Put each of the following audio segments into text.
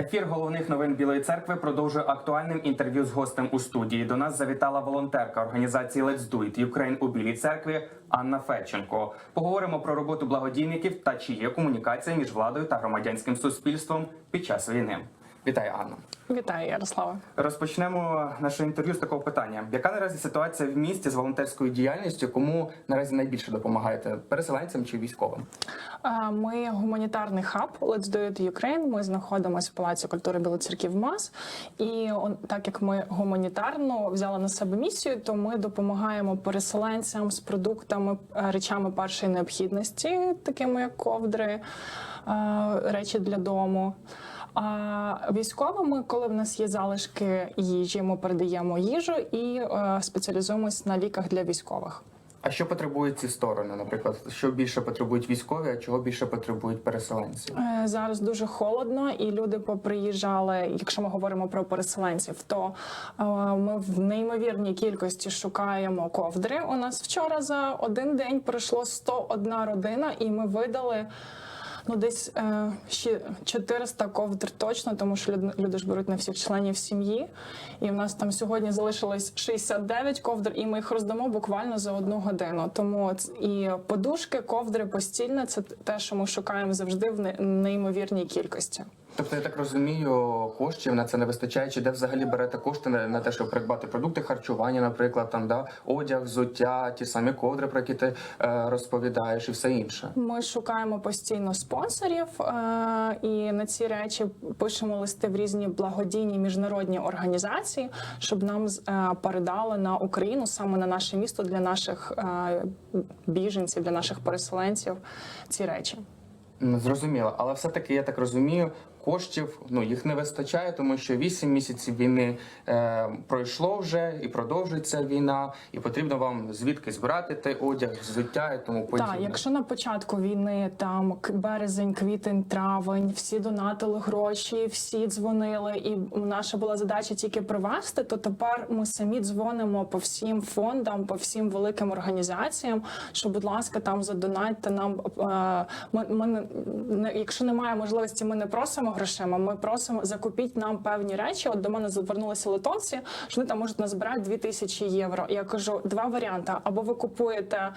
Ефір головних новин Білої церкви продовжує актуальним інтерв'ю з гостем у студії. До нас завітала волонтерка організації Let's Do It Ukraine у Білій церкві Анна Федченко. Поговоримо про роботу благодійників та чи є комунікація між владою та громадянським суспільством під час війни. Вітаю, Анна. Вітаю, Ярослава. Розпочнемо наше інтерв'ю з такого питання: яка наразі ситуація в місті з волонтерською діяльністю? Кому наразі найбільше допомагаєте переселенцям чи військовим? Ми гуманітарний хаб Let's Do It Ukraine. Ми знаходимося в Палаці культури Білоцерків МАС. І так як ми гуманітарно взяли на себе місію, то ми допомагаємо переселенцям з продуктами, е, речами першої необхідності, такими як ковдри, е, речі для дому. А військовими, коли в нас є залишки їжі, ми передаємо їжу і е, спеціалізуємось на ліках для військових. А що потребують ці сторони? Наприклад, що більше потребують військові, а чого більше потребують переселенці? Е, Зараз дуже холодно, і люди поприїжджали. Якщо ми говоримо про переселенців, то е, ми в неймовірній кількості шукаємо ковдри. У нас вчора за один день прийшло 101 родина, і ми видали. Ну, десь е, ще 400 ковдр точно, тому що люди, люди ж беруть на всіх членів сім'ї. І в нас там сьогодні залишилось 69 ковдр, і ми їх роздамо буквально за одну годину. Тому і подушки, ковдри постільне це те, що ми шукаємо завжди в неймовірній кількості. Тобто, я так розумію, коштів на це не вистачає, чи де взагалі берете кошти на, на те, щоб придбати продукти харчування, наприклад, там да одяг, взуття, ті самі ковдри, про які ти е, розповідаєш, і все інше. Ми шукаємо постійно спонсорів е, і на ці речі пишемо листи в різні благодійні міжнародні організації, щоб нам е, передали на Україну саме на наше місто для наших е, біженців, для наших переселенців ці речі. Зрозуміло, але все-таки я так розумію, коштів ну їх не вистачає, тому що 8 місяців війни е, пройшло вже і продовжується війна, і потрібно вам звідки збирати той одяг, взуття і тому подібне. Так, якщо на початку війни там березень, квітень, травень, всі донатили гроші, всі дзвонили, і наша була задача тільки привезти, то тепер ми самі дзвонимо по всім фондам, по всім великим організаціям, що, будь ласка, там задонатьте нам. е, Ми, ми якщо немає можливості, ми не просимо грошима. Ми просимо закупіть нам певні речі. От до мене звернулися литовці, що вони там можуть назбирати 2000 євро. Я кажу, два варіанти: або ви купуєте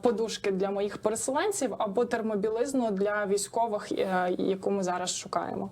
подушки для моїх переселенців, або термобілизну для військових, е, яку ми зараз шукаємо.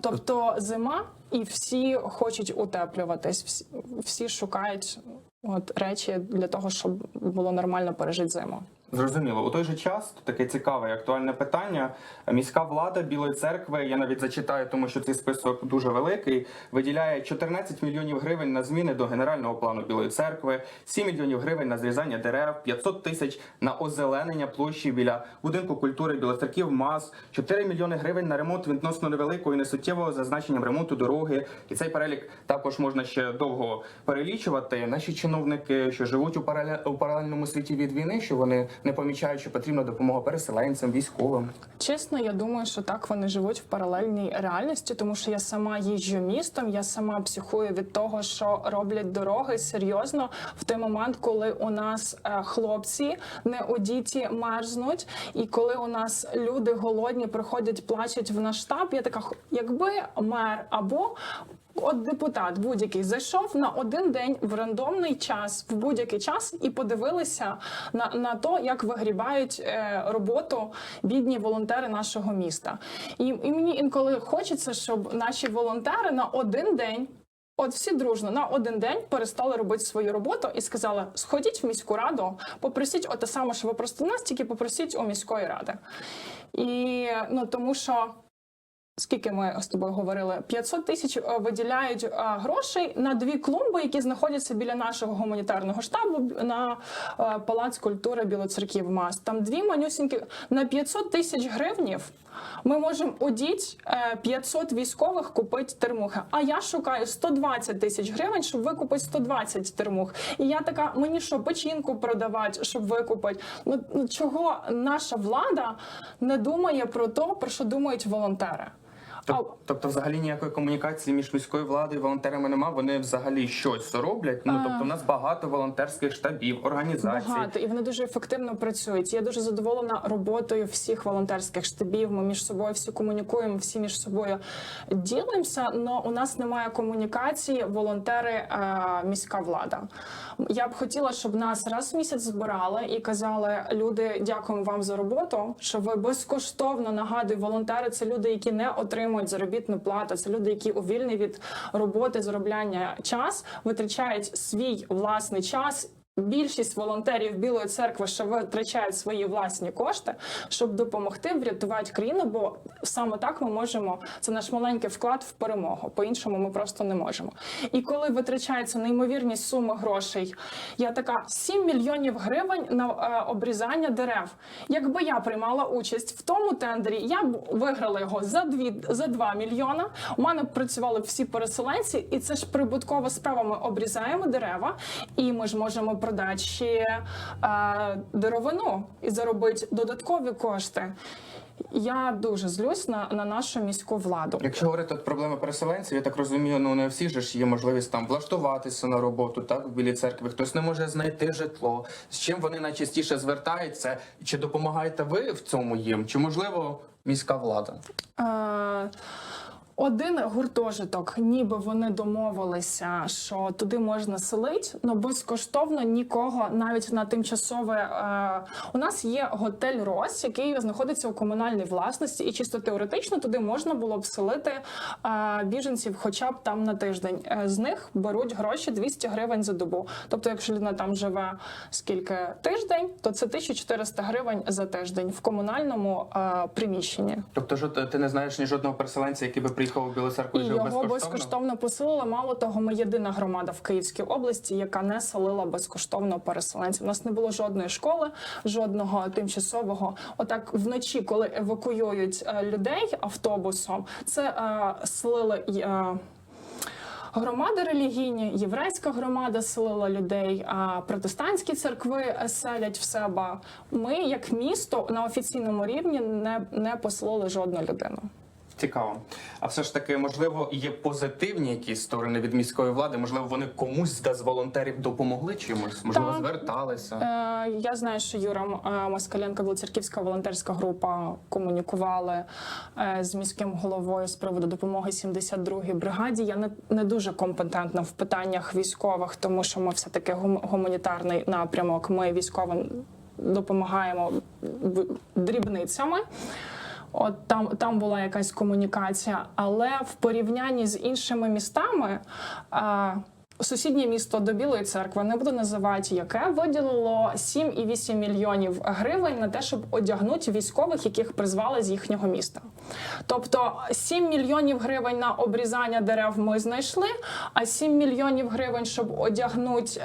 Тобто зима, і всі хочуть утеплюватись, всі, всі шукають от речі для того, щоб було нормально пережити зиму. Зрозуміло. У той же час таке цікаве і актуальне питання. Міська влада Білої церкви, я навіть зачитаю, тому що цей список дуже великий. Виділяє 14 мільйонів гривень на зміни до генерального плану Білої церкви, 7 мільйонів гривень на зрізання дерев, 500 тисяч на озеленення площі біля будинку культури Білоцерків МАЗ, 4 мільйони гривень на ремонт відносно невеликого і несуттєвого за значенням ремонту дороги. І цей перелік також можна ще довго перелічувати. Наші чиновники, що живуть у паралельному світі від війни, що вони не помічають, що потрібна допомога переселенцям, військовим. Чесно, я думаю, що так вони живуть в паралельній реальності, тому що я сама їжджу містом, я сама психую від того, що роблять дороги серйозно в той момент, коли у нас е, хлопці не одіті мерзнуть, і коли у нас люди голодні приходять, плачуть в наш штаб. Я така, якби мер або От депутат будь-який зайшов на один день в рандомний час, в будь-який час, і подивилися на, на то, як вигрібають е, роботу бідні волонтери нашого міста. І, і мені інколи хочеться, щоб наші волонтери на один день. От всі дружно на один день перестали робити свою роботу і сказали: сходіть в міську раду, попросіть оте саме, що ви просто нас, тільки попросіть у міської ради. І ну тому що Скільки ми з тобою говорили? 500 тисяч е, виділяють е, грошей на дві клумби, які знаходяться біля нашого гуманітарного штабу на е, палац культури Білоцерків МАС. Там дві манюсінькі на 500 тисяч гривнів. Ми можемо одіть е, 500 військових купити термухи. А я шукаю 120 тисяч гривень, щоб викупити 120 термух. І я така, мені що, печінку продавати, щоб викупити. Ну ну, чого наша влада не думає про те, про що думають волонтери? Тоб- Тобто, взагалі ніякої комунікації між міською владою і волонтерами немає. Вони взагалі щось роблять. Ну тобто, у нас багато волонтерських штабів, організацій. Багато і вони дуже ефективно працюють. Я дуже задоволена роботою всіх волонтерських штабів. Ми між собою всі комунікуємо, всі між собою ділимося. але у нас немає комунікації волонтери, е, міська влада. Я б хотіла, щоб нас раз в місяць збирали і казали: люди, дякуємо вам за роботу. Що ви безкоштовно нагадую, волонтери це люди, які не отримують заробітну плату. Це люди, які у вільний від роботи заробляння час витрачають свій власний час. Більшість волонтерів Білої церкви ще витрачають свої власні кошти, щоб допомогти врятувати країну. Бо саме так ми можемо. Це наш маленький вклад в перемогу. По іншому ми просто не можемо. І коли витрачаються неймовірні суми грошей, я така 7 мільйонів гривень на е, обрізання дерев. Якби я приймала участь в тому тендері, я б виграла його за дві за 2 мільйона. У мене працювали всі переселенці, і це ж прибуткова справа. Ми обрізаємо дерева, і ми ж можемо продати ще е, деревину і заробити додаткові кошти. Я дуже злюсь на, на нашу міську владу. Якщо говорити от проблеми переселенців, я так розумію, ну не всі ж є можливість там влаштуватися на роботу, так в білій церкві. Хтось не може знайти житло. З чим вони найчастіше звертаються? Чи допомагаєте ви в цьому їм? Чи можливо міська влада? Е, один гуртожиток, ніби вони домовилися, що туди можна селити, але безкоштовно нікого навіть на тимчасове. Е, у нас є готель Рос, який знаходиться у комунальній власності, і чисто теоретично туди можна було б селити е, біженців, хоча б там на тиждень. Е, з них беруть гроші 200 гривень за добу. Тобто, якщо людина там живе скільки тиждень, то це 1400 гривень за тиждень в комунальному приміщенні. Тобто, що ти не знаєш ні жодного переселенця, який би приїхав у Білу церкву і І жив його безкоштовно? безкоштовно поселили. Мало того, ми єдина громада в Київській області, яка не селила безкоштовно переселенців. У нас не було жодної школи, жодного тимчасового. Отак вночі, коли евакуюють е, людей автобусом, це е, селили. е, Громади релігійні, єврейська громада селила людей, а протестантські церкви е, селять в себе. Ми, як місто, на офіційному рівні не, не поселили жодну людину. Цікаво. А все ж таки, можливо, є позитивні якісь сторони від міської влади. Можливо, вони комусь з волонтерів допомогли чимось, можливо, Так. зверталися. Е, я знаю, що Юра е, Москаленко, Білоцерківська волонтерська група, комунікували е, з міським головою з приводу допомоги 72-й бригаді. Я не, не дуже компетентна в питаннях військових, тому що ми все таки гуманітарний напрямок. Ми військовим допомагаємо дрібницями. От там, там була якась комунікація, але в порівнянні з іншими містами. А, Сусіднє місто до Білої церкви не буду називати, яке виділило 7,8 мільйонів гривень на те, щоб одягнути військових, яких призвали з їхнього міста. Тобто 7 мільйонів гривень на обрізання дерев ми знайшли, а 7 мільйонів гривень, щоб одягнути.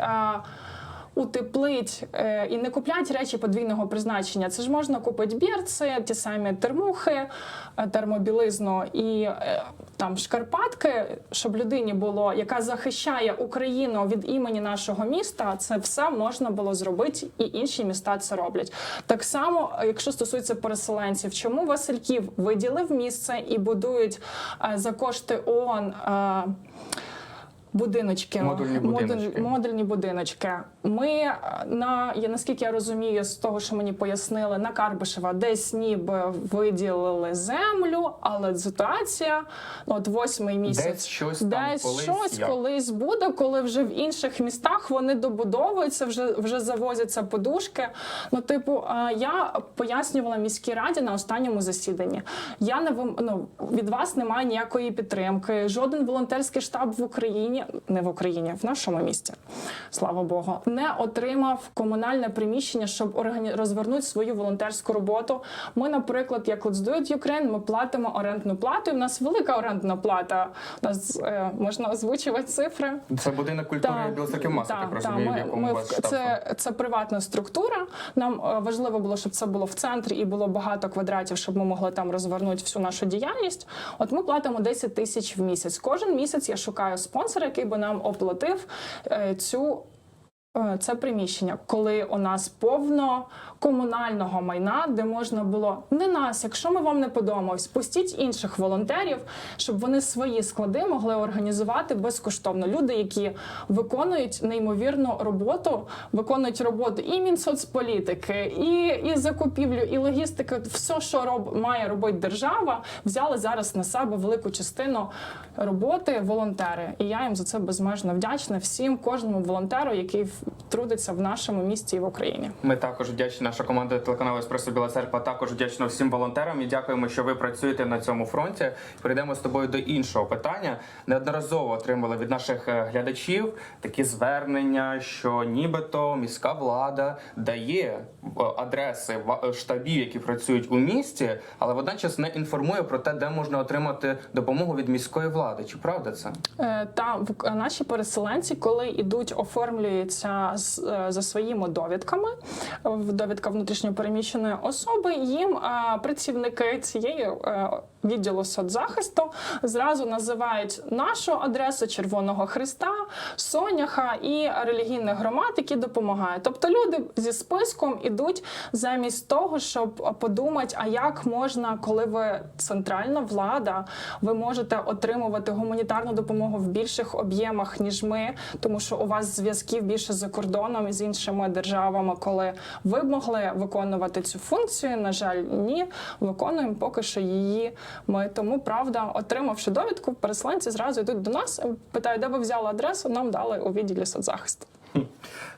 Утеплить е, і не куплять речі подвійного призначення. Це ж можна купити бірці, ті самі термухи, е, термобілизну і е, там шкарпатки, щоб людині було, яка захищає Україну від імені нашого міста. Це все можна було зробити, і інші міста це роблять. Так само, якщо стосується переселенців, чому Васильків виділив місце і будують за кошти ООН. Будиночки, Модульні будиночки. модульні будиночки. Ми е, на я наскільки я розумію, з того, що мені пояснили, на Карбишева десь ніби виділили землю, але ситуація ну, от восьмий місяць. Десь щось там десь колись щось як. колись буде, коли вже в інших містах вони добудовуються, вже вже завозяться подушки. Ну, типу, е, я пояснювала міській раді на останньому засіданні. Я не ну, від вас немає ніякої підтримки. Жоден волонтерський штаб в Україні, не в Україні, в нашому місті, слава Богу, не отримав комунальне приміщення, щоб органі... розвернути свою волонтерську роботу. Ми, наприклад, як Let's Do It Ukraine, ми платимо орендну плату. І в нас велика орендна плата. У нас е, можна озвучувати цифри. Це будинок культури Так, Білоцерків Маса, так, в ми, ми в- це, це приватна структура. Нам е, важливо було, щоб це було в центрі і було багато квадратів, щоб ми могли там розвернути всю нашу діяльність. От ми платимо 10 тисяч в місяць. Кожен місяць я шукаю спонсора, який би нам оплатив е, цю Е, Це приміщення, коли у нас повно комунального майна, де можна було не нас, якщо ми вам не подобаємось, пустіть інших волонтерів, щоб вони свої склади могли організувати безкоштовно. Люди, які виконують неймовірну роботу, виконують роботу і Мінсоцполітики, і, і закупівлю, і логістики. Все, що роб, має робити держава, взяли зараз на себе велику частину роботи волонтери. І я їм за це безмежно вдячна всім, кожному волонтеру, який трудиться в нашому місті і в Україні. Ми також вдячні, наша команда телеканалу Еспресо Біла Церква також вдячна всім волонтерам і дякуємо, що ви працюєте на цьому фронті. Перейдемо з тобою до іншого питання. Неодноразово отримали від наших е, глядачів такі звернення, що нібито міська влада дає е, адреси е, штабів, які працюють у місті, але водночас не інформує про те, де можна отримати допомогу від міської влади. Чи правда це? Та в- наші переселенці, коли йдуть, оформлюються за своїми довідками, в довідка внутрішньопереміщеної особи, їм працівники цієї е, відділу соцзахисту зразу називають нашу адресу Червоного Христа, Соняха і релігійних громад, які допомагають. Тобто люди зі списком ідуть замість того, щоб подумати, а як можна, коли ви центральна влада, ви можете отримувати гуманітарну допомогу в більших об'ємах, ніж ми, тому що у вас зв'язків більше за кордоном і з іншими державами, коли ви могли виконувати цю функцію. На жаль, ні, виконуємо поки що її. Ми тому правда, отримавши довідку, переселенці зразу йдуть до нас, питають, де ви взяли адресу. Нам дали у відділі соцзахисту.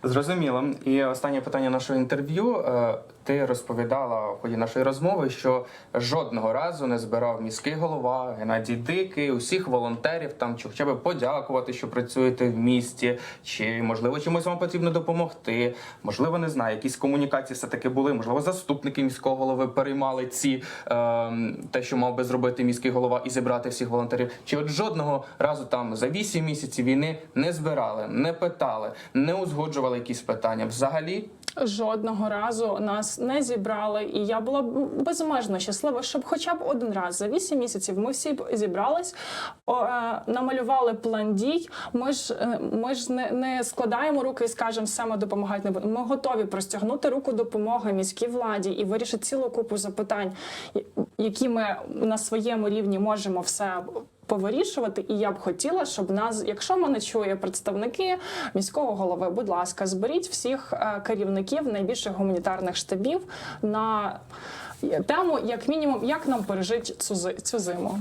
Зрозуміло. І останнє питання нашого інтерв'ю. Е, Ти розповідала в ході нашої розмови, що жодного разу не збирав міський голова Геннадій Дикий, усіх волонтерів там, чи хоча б подякувати, що працюєте в місті, чи можливо чимось вам потрібно допомогти. Можливо, не знаю, якісь комунікації все таки були. Можливо, заступники міського голови переймали ці е, те, що мав би зробити міський голова, і зібрати всіх волонтерів. Чи от жодного разу там за 8 місяців війни не збирали, не питали, не узгоджували якісь питання взагалі. Жодного разу нас не зібрали, і я була б безмежно щаслива, щоб хоча б один раз за 8 місяців ми всі зібрались, о, е, намалювали план дій. Ми ж е, ми ж не, не складаємо руки і скажемо, ми допомагати не будемо. Ми готові простягнути руку допомоги міській владі і вирішити цілу купу запитань, які ми на своєму рівні можемо все повирішувати, і я б хотіла, щоб нас, якщо мене чує представники міського голови, будь ласка, зберіть всіх е, керівників найбільших гуманітарних штабів на тему, як мінімум, як нам пережити цю зи- цю зиму.